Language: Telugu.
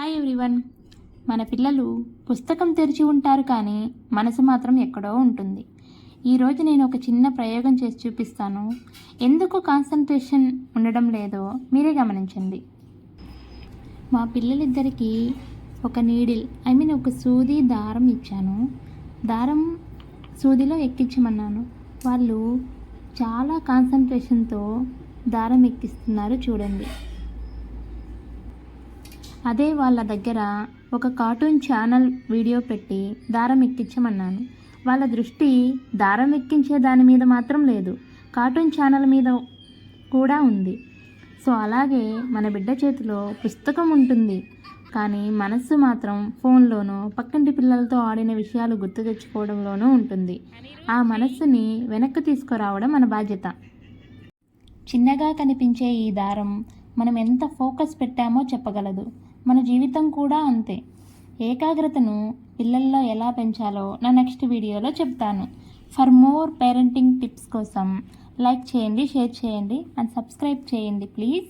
హాయ్ ఎవ్రీవన్ మన పిల్లలు పుస్తకం తెరిచి ఉంటారు కానీ మనసు మాత్రం ఎక్కడో ఉంటుంది. ఈరోజు నేను ఒక చిన్న ప్రయోగం చేసి చూపిస్తాను. ఎందుకు కాన్సన్ట్రేషన్ ఉండడం లేదో మీరే గమనించండి. మా పిల్లలిద్దరికీ ఒక నీడిల్ ఐ మీన్ ఒక సూది దారం ఇచ్చాను. దారం సూదిలో ఎక్కించమన్నాను. వాళ్ళు చాలా కాన్సన్ట్రేషన్తో దారం ఎక్కిస్తున్నారు చూడండి. అదే వాళ్ళ దగ్గర ఒక కార్టూన్ ఛానల్ వీడియో పెట్టి దారం ఎక్కించమన్నాను. వాళ్ళ దృష్టి దారం ఎక్కించే దాని మీద మాత్రం లేదు. కార్టూన్ ఛానల్ మీద కూడా ఉంది. సో అలాగే మన బిడ్డ చేతిలో పుస్తకం ఉంటుంది. కానీ మనస్సు మాత్రం ఫోన్లోనో పక్కంటి పిల్లలతో ఆడిన విషయాలు గుర్తు తెచ్చుకోవడంలోనూ ఉంటుంది. ఆ మనస్సుని వెనక్కి తీసుకురావడం మన బాధ్యత. చిన్నగా కనిపించే ఈ దారం మనం ఎంత ఫోకస్ పెట్టామో చెప్పగలదు. మన జీవితం కూడా అంతే. ఏకాగ్రతను పిల్లల్లో ఎలా పెంచాలో నా నెక్స్ట్ వీడియోలో చెప్తాను. ఫర్ మోర్ పేరెంటింగ్ టిప్స్ కోసం లైక్ చేయండి షేర్ చేయండి అండ్ సబ్స్క్రైబ్ చేయండి ప్లీజ్.